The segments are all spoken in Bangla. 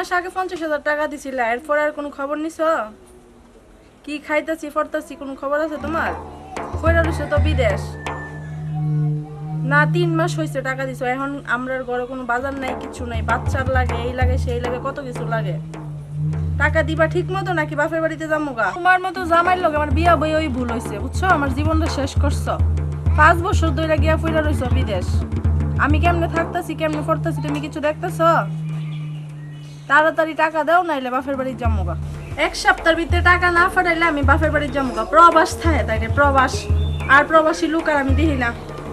মাস আগে পঞ্চাশ হাজার টাকা দিছিলে, এরপর আর কোনো খবর নিছ? কি খাইতেছি ফরতাছি কোনো খবর আছে তোমার? রইছো তো বিদেশ। না, তিন মাস হয়েছে টাকা দিছো, এখন আমরার ঘরে কোনো বাজার নাই, কিছু নাই, বাচ্চার লাগে, এই লাগে, সেই লাগে, কত কিছু লাগে। টাকা দিবা ঠিক মতো নাকি বাপের বাড়িতে যাব গা? তোমার মতো জামাই লোক আমার বিয়া বই ওই ভুল হয়েছে বুঝছ? আমার জীবনটা শেষ করছ। পাঁচ বছর ধরে গিয়া ফিরা রইছো বিদেশ। আমি কেমনে থাকতাছি, কেমনে পড়তাছি, তুমি কিছু দেখতেছ? তাড়াতাড়ি টাকা দাও নাইলে বাপের বাড়ি যাব গা। এক সপ্তাহের ভিতরে টাকা না ফাটাইলে আমি বাপের বাড়ি যাব গা। প্রবাস থাকে তাই প্রবাস। আর প্রবাসী লোক আর আমি দেখি না।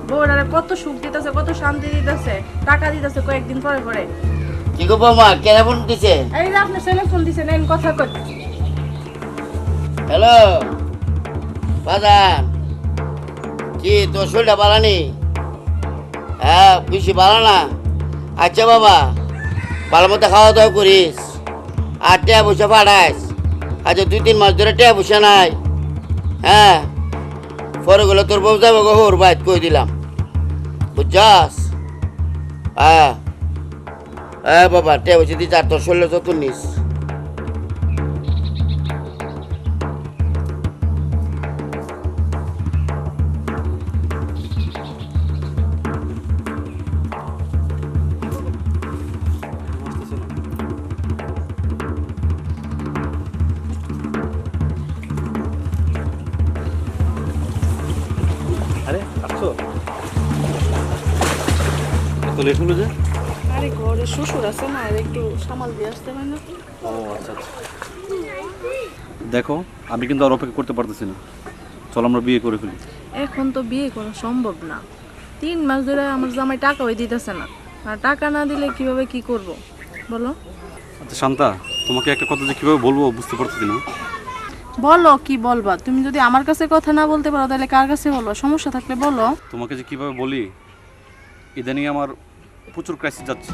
বউরারে কত সুখ দিতেছে কত শান্তি দিতেছে টাকা দিতেছে কয়েকদিন পরে পরে। কি গো বৌমা কেন ফোন দিছে? এই যে আপনার ছেলে ফোন দিছে নেন কথা কই। হ্যালো? বাজান? কি তোর শরীরটা বাড়ানি হ্যাঁ বেশি বাড়া না। আচ্ছা বাবা। ভালো মতো খাওয়া দাওয়া করিস। আর টিয়া বসে পাঠাইস আচ্ছা দুই তিন মাস ধরে টিয়া বসে নাই। হ্যাঁ? পরে গেলে তোর বউ যাব গো হোর বাইত কই দিলাম। বুঝছাস? হ্যাঁ। হ্যাঁ বাবা, টিয়া বসে দিচ্ছি আর তোর শরীরে যত নিস আসছো এত লেট হলো যে? আরে ঘরে শ্বশুর আছে না আর একটু সামাল দিয়ে আসতে হয় না ও আচ্ছা আচ্ছা। দেখো আমি কিন্তু আর অপেক্ষা করতে পারতেছি না। চলো আমরা বিয়ে করে ফেলি। এখন তো বিয়ে করা সম্ভব না। তিন মাস ধরে আমার জামাই টাকা ওই দিতেছে না। আর টাকা না দিলে কীভাবে কি করব? বলো। আচ্ছা শান্তা তোমাকে একটা কথা যে কীভাবে বলব বুঝতে পারতেছি না। বলো, কি বলবা? তুমি যদি আমার কাছে কথা না বলতে পারো, তাহলে কার কাছে বলব? সমস্যা থাকলে বলো। তোমাকে যে কীভাবে বলি, ইদানিং আমার প্রচুর ক্রাইসিস যাচ্ছে।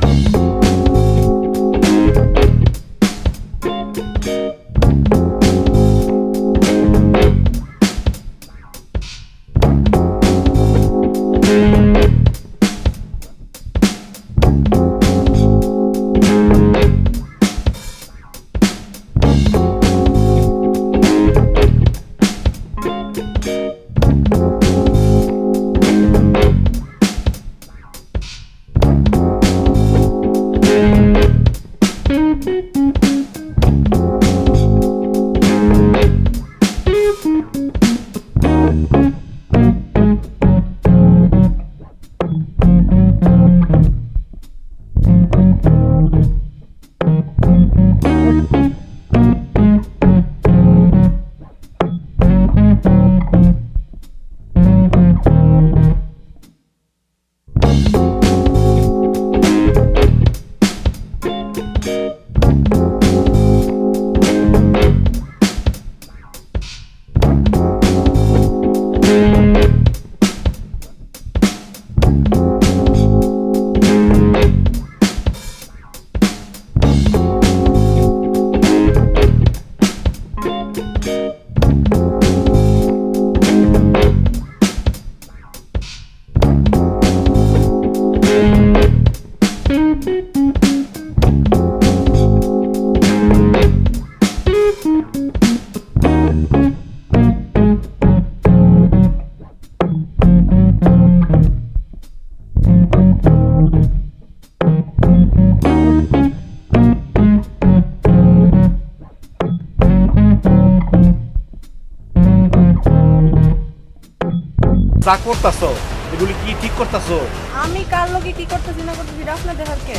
যা করতেছো এগুলি কি ঠিক করতেছো? আমি কার কি করতেছি না করতেছি এটা আপনার দেখার কে?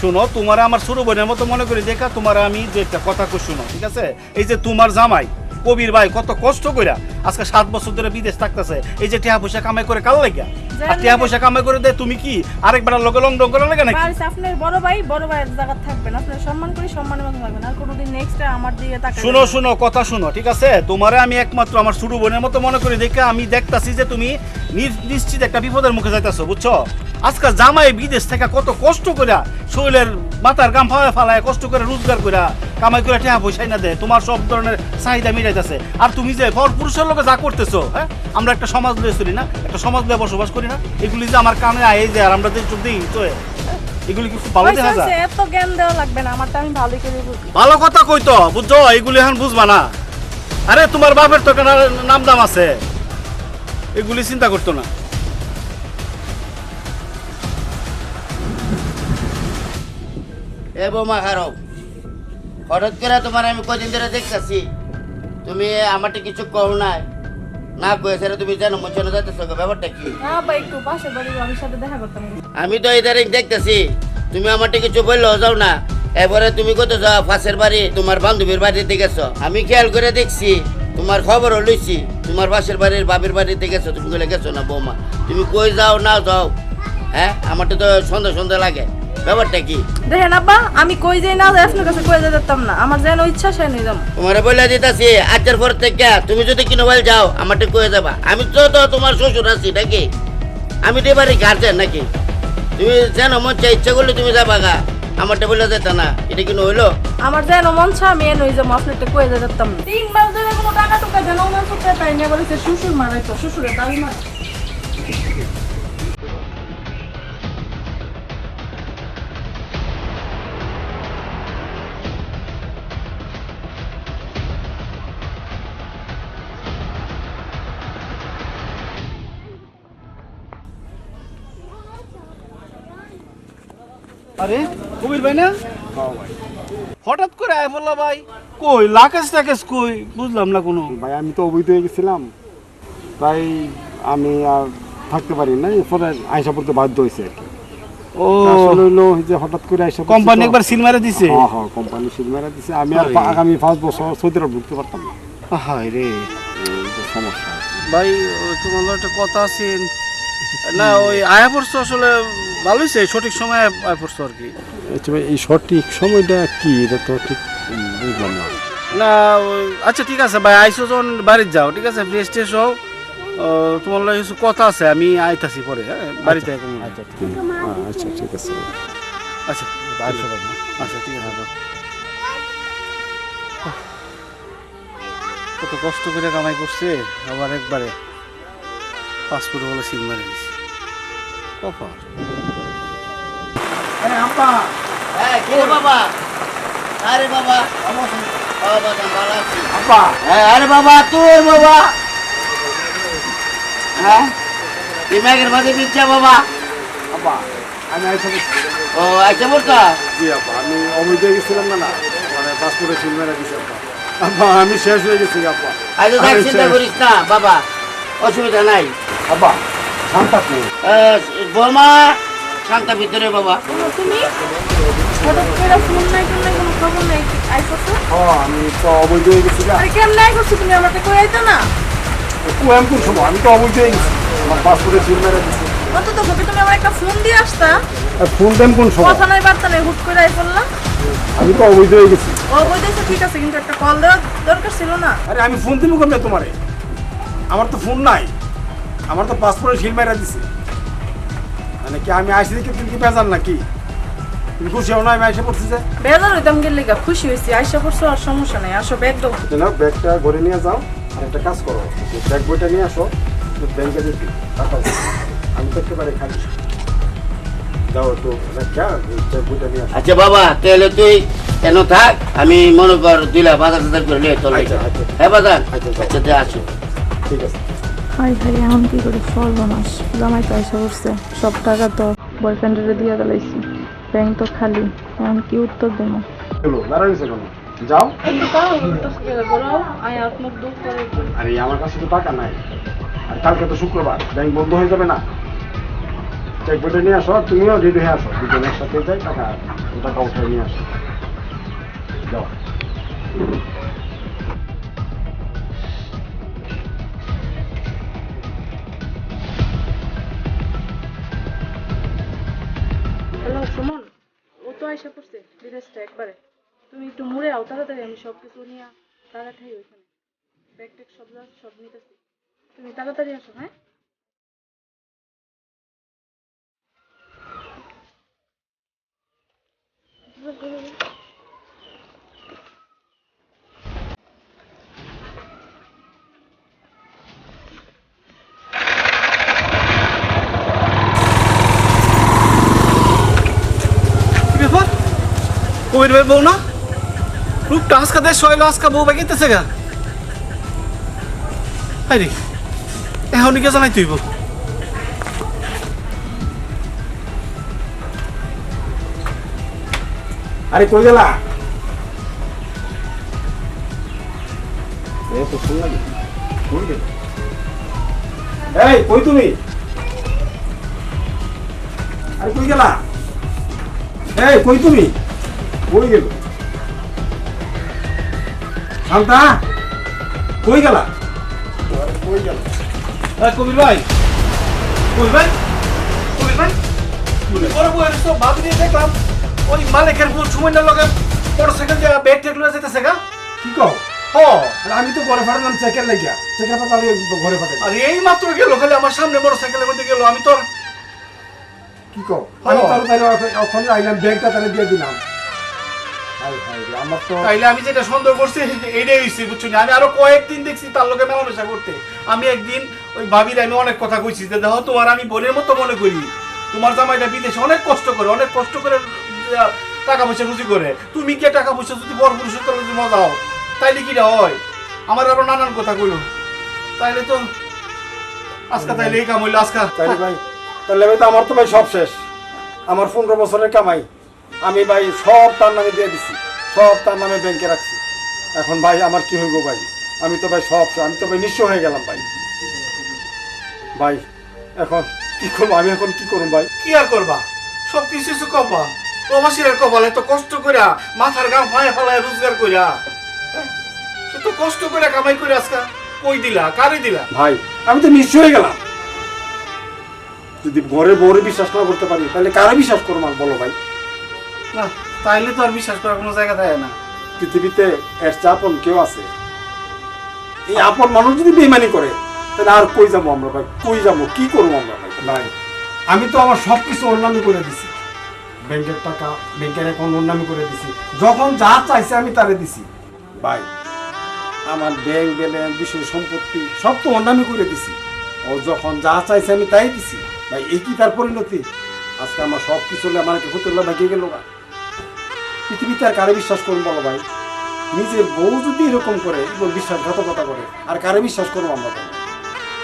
শোনো তোমার আমার ছোট বোনের মতো মনে করি দেখা তোমার আমি যে একটা কথা কই শুনো ঠিক আছে? এই যে তোমার জামাই কবির ভাই কত কষ্ট কইরা আজকে সাত বছর ধরে বিদেশ থাকতেছে এই যে টিয়া পয়সা কামাই করে কাল লাগিয়া? আর টিয়া পয়সা কামাই করে দে তুমি কি আরেকবার লগে লং ডং করে লাগে নাকি? আপনার বড় ভাই বড় ভাইয়ের জায়গা থাকবেন। আপনার সম্মান করি সম্মানের মতো থাকবেন আর কোনোদিন নেক্সট আমার দিকে তাকাবেন শুনো শুনো কথা শুনো ঠিক আছে? তোমারে আমি একমাত্র আমার ছোট বোনের মতো মনে করি দেখে আমি দেখতাছি যে তুমি নিশ্চিত একটা বিপদের মুখে যাইতাছো বুঝছ? আজকাল জামাই বিদেশ থেকে কত কষ্ট করে শরীরের মাথার গাম ফালায় ফালায় কষ্ট করে রোজগার করে কামাই করে টাকা পয়সাই না দেয়। তোমার সব ধরনের চাহিদা মিটাইতেছে আর তুমি যে পর পুরুষের লোকে যা করতেছো হ্যাঁ? আমরা একটা সমাজ লয়ে চলি না একটা সমাজ লয়ে বসবাস করি না। এগুলি যে আমার কানে আয় যে আর আমরা যে চোখ দিই তো এগুলি কি ভালো দেখা যায়? এত জ্ঞান দেওয়া লাগবে না আমারটা আমি ভালোই করে বুঝি। ভালো কথা কই তো বুঝছ? এগুলি এখন বুঝবা না। আরে তোমার বাপের তো নাম দাম আছে। এগুলি চিন্তা করতো না। এ বৌমা খারাপ হঠাৎ করে তোমার আমি কদিন ধরে দেখতেছি তুমি আমারটা কিছু কও নাই। না কয়ে সেটা তুমি জানো মন জানো যাইতেছো ব্যাপারটা কি? না আমি তো ইদারিং দেখতেছি তুমি আমারটা কিছু বললেও যাও না। এবারে তুমি কত যাও পাশের বাড়ি তোমার বান্ধবীর বাড়িতে গেছো। আমি খেয়াল করে দেখছি তোমার খবরও লইছি তোমার পাশের বাড়ির বাবির বাড়িতে গেছো তুমি বলে গেছো না বৌমা। তুমি কই যাও না যাও হ্যাঁ? আমারটা তো সন্দেহ সন্দেহ লাগে। ব্যাপারটা কি? দেখেন আব্বা আমি কই যাই না যাই আপনার কাছে কই যেতাম না। আমার যেন ইচ্ছা সে নিয়ে যাব তোমারে বলে দিতেছি আজকের পর থেকে তুমি যদি কিনো বল যাও আমারটা কয়ে যাবা আমি তো তো তোমার শ্বশুর আছি নাকি? আমি তো এবারে গার্জেন নাকি? তুমি যেন মন চাই ইচ্ছা করলে তুমি যাবা গা। আমারটা বলে যেত না এটা কিনো হইল? আমার যেন মন ছা আমি এনে যাব আপনারটা কই যেতাম না। তিন মাস ধরে কোনো টাকা টুকা যেন মন চুপে তাই নিয়ে বলেছে শ্বশুর মারাইতো শ্বশুরের দাবি মার আরে কবির ভাই না? হঠাৎ করে আয় বললা ভাই। কই লাকেশ টাকেশ কই? বুঝলাম না কোনো। ভাই আমি তো অবৈধ হয়ে গেছিলাম। তাই আমি আর থাকতে পারি না এরপরে আয়সা পড়তে বাধ্য হয়েছে আর কি। ও। আসলে যে হঠাৎ করে আয়সা কোম্পানি একবার সিল মারা দিছে? হ্যাঁ হ্যাঁ কোম্পানি শিল মেরা দিছে। আমি আর আগামী পাঁচ বছর সৌদি আরব ঢুকতে পারতাম না। হায় রে। সমস্যা। ভাই ওই তোমার একটা কথা আছে। না ওই আয়া পড়ছো আসলে ভালো হয়েছে সঠিক সময় পড়ছো আর কি। আচ্ছা ভাই, এই সঠিক সময়টা কি? এটা তো ঠিক বুঝলাম না। না আচ্ছা ঠিক আছে ভাই আইসো যখন বাড়িতে যাও ঠিক আছে? ফ্রেশ ট্রেশ হও। তোমার লগে কিছু কথা আছে আমি আইতাছি পরে হ্যাঁ? বাড়িতে এখন আচ্ছা ঠিক হ্যাঁ, আচ্ছা ঠিক আছে। আচ্ছা আচ্ছা আচ্ছা ঠিক আছে। কত কষ্ট করে কামাই করছে আবার একবারে পাসপোর্ট বলে সিল মারে দিছে। কপাল। আরে হ্যাঁ কি বাবা? আরে বাবা। হ্যাঁ, আরে বাবা তুই বাবা। হ্যাঁ? মাঝে বাবা। আমি ও আচ্ছা বলতো জি আপা আমি অবৈধ গেছিলাম না না। মানে পাসপোর্টে মেরা দিছে আমি শেষ হয়ে গেছি থাক চিন্তা করিস না বাবা। অসুবিধা নাই। শান্তা বৌমা শান্তা ভিতরে বাবা। তুমি হঠাৎ করে ফোন নাই কোন নাই কোনো খবর নাই আইসো হ্যাঁ আমি তো অবৈধ হয়ে গেছি গা। আরে কেমন নাই করছ তুমি? আমাকে কই আইতো না? ও আমি কোন সময় আমি তো অবৈধ হয়ে গেছি। আমার পাসপোর্টে সিল মেরা দিছে। অন্তত ভাবে তুমি আমার একটা ফোন দিয়ে আসতা আর ফোন দেন কোন সময়? কথা নাই বার্তা নাই হুট করে আই পড়লাম আমি তো অবৈধ হয়ে গেছি। ঠিক আছে কিন্তু একটা কল দেওয়ার দরকার ছিল না। আরে আমি ফোন দিব কেমনে তোমারে? আমার তো ফোন নাই। আমার তো পাসপোর্টে সিল মেরা দিছে। মানে কি আমি আইসি দেখে তুমি কি বেজার নাকি? তুমি খুশি হও না আমি আইসা পড়ছি যে। বেজার হইতাম গেলে গা খুশি হয়েছি আইসা পড়ছো আর সমস্যা নাই আসো ব্যাগ দাও। না ব্যাগটা ঘরে নিয়ে যাও আর একটা কাজ করো ব্যাগ বইটা নিয়ে আসো ব্যাংকে দিচ্ছি টাকা আমি তো একেবারে খালি। আসো। আচ্ছা বাবা তাহলে তুই কেন থাক? আমি মনে কর দিলা বাজার টাজার করে নিয়ে চলে আচ্ছা, আচ্ছা। হ্যাঁ বাজার? আচ্ছা। আচ্ছা আসো। ঠিক আছে। হাই হাই, এখন কি করি? সর্বনাশ জামাই তো এসে করছে সব টাকা তো বয়ফ্রেন্ডের দিয়ে গেলাইছি ব্যাংক তো খালি। এখন কি উত্তর দেবো? যাও। আরে, আমার কাছে তো টাকা নাই। আর কালকে তো শুক্রবার। ব্যাংক বন্ধ হয়ে যাবে না। চেক বইটা নিয়ে আসো তুমিও রেডি হয়ে আসো। দুজন একসাথে যাই, টাকা টাকা উঠে নিয়ে আসো। যাও। এসে পড়ছে, বিদেশটা একবারে। তুমি একটু মুড়ে আও তাড়াতাড়ি আমি সব কিছু নিয়ে তাড়াতাড়ি ওইখানে। ব্যাগ ট্যাগ সব যা সব নিতেছি। তুমি তাড়াতাড়ি আসো হ্যাঁ? Thank you. কবির ভাই বউ না? রূপটা আজকা দেশ হইল, আজকা বউ বাগিতেছে গা। আরে এখন কে জানাই তুইব আরে কই গেলা? এ এই, কই তুমি? আরে কই গেলা? এই কই তুমি? কই গেল? শান্তা? কই গেলা? কই গেল কবির ভাই? কবির ভাই? কবির ভাই। বড় বউ এসে ভাবি দিয়ে দেখলাম। ওই মালিকের বউ সুমনের লগে মোটরসাইকেল দিয়ে ব্যাগ টেক লয়ে যেতেছে গা। কি কও? ও। আমি তো ঘরে ফাটালাম চেকের লাগিয়া। চেকের পাতালে ঘরে ফাটাই আর এই মাত্র গেল খালি আমার সামনে মোটরসাইকেলের মধ্যে গেল। আমি তো আর- কি কও? আমি তাহলে তাহলে ওখানে আইলাম ব্যাগটা তাহলে দিয়ে দিলাম। হাই হাই রে, আমার তো তাইলে আমি যেটা সন্দেহ করছি এইটাই হইছে বুঝছ আমি আরও কয়েকদিন দেখছি তার লোকে মেলামেশা করতে। আমি একদিন ওই ভাবির আমি অনেক কথা কইছি যে দেখো তোমার আমি বোনের মতো মনে করি। তোমার জামাইটা বিদেশে অনেক কষ্ট করে অনেক কষ্ট করে টাকা পয়সা রুজি করে। তুমি কে টাকা পয়সা যদি বড় পুরুষের তলে যদি মজা হও তাইলে কি হয়? আমার আরও নানান কথা কইলো। তাইলে তো আজকা তাইলে এই কাম হইল আজকা তাইলে ভাই তাহলে ভাই তো আমার তো ভাই সব শেষ। আমার পনেরো বছরের কামাই। আমি ভাই সব তার নামে দিয়ে দিছি। সব তার নামে ব্যাংকে রাখছি। এখন ভাই আমার কি হইব ভাই? আমি তো ভাই সব আমি তো ভাই নিঃস্ব হয়ে গেলাম ভাই। ভাই এখন কি করব? আমি এখন কি করব ভাই? কি আর করবা? সব কিছু কিছু কপাল। প্রবাসীর কপাল এত কষ্ট কইরা মাথার গাম ফায় ফালায় রোজগার কইরা। হ্যাঁ? তো কষ্ট করে কামাই করে আজকা কই দিলা? কারে দিলা? ভাই আমি তো নিঃস্ব হয়ে গেলাম। যদি ঘরে বউরে বিশ্বাস না করতে পারি তাহলে কারা বিশ্বাস করব আর বলো ভাই। না তাইলে তো আর বিশ্বাস করার কোনো জায়গা থাকে না। পৃথিবীতে এর চেয়ে আপন কেউ আছে? এই আপন মানুষ যদি বেমানি করে তাহলে আর কই যাব আমরা ভাই? কই যাব? কি করব আমরা ভাই? ভাই আমি তো আমার সব কিছু ওর নামে করে দিছি। ব্যাংকের টাকা ব্যাংকের অ্যাকাউন্ট ওর নামে করে দিছি। যখন যা চাইছে আমি তারে দিছি। ভাই আমার ব্যাংক ব্যালেন্স বিষয় সম্পত্তি সব তো ওর নামে করে দিছি। ও যখন যা চাইছে আমি তাই দিছি। ভাই এই কি তার পরিণতি? আজকে আমার সব কিছু হলে আমার হতে ভাগিয়ে গেল না পৃথিবীতে আর কারে বিশ্বাস করুন বলো ভাই? নিজের বউ যদি এরকম করে এবং বিশ্বাসঘাতকতা করে আর কারে বিশ্বাস করব আমরা?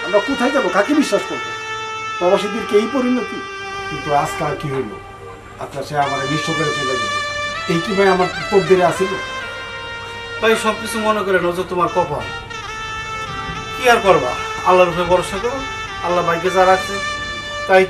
আমরা কোথায় যাব? কাকে বিশ্বাস করব? প্রবাসীদেরকে এই পরিণতি? কিন্তু আজকে আর কি হইল? আচ্ছা সে আমার নিঃস্ব করে চলে গেল। এই কি ভাই আমার তদ্দিরে আসিল? ভাই সব কিছু মনে করে নজর তোমার কপাল। কি আর করবা? আল্লাহর উপরে ভরসা করো। আল্লাহ ভাইকে যা রাখছে। Tá aí,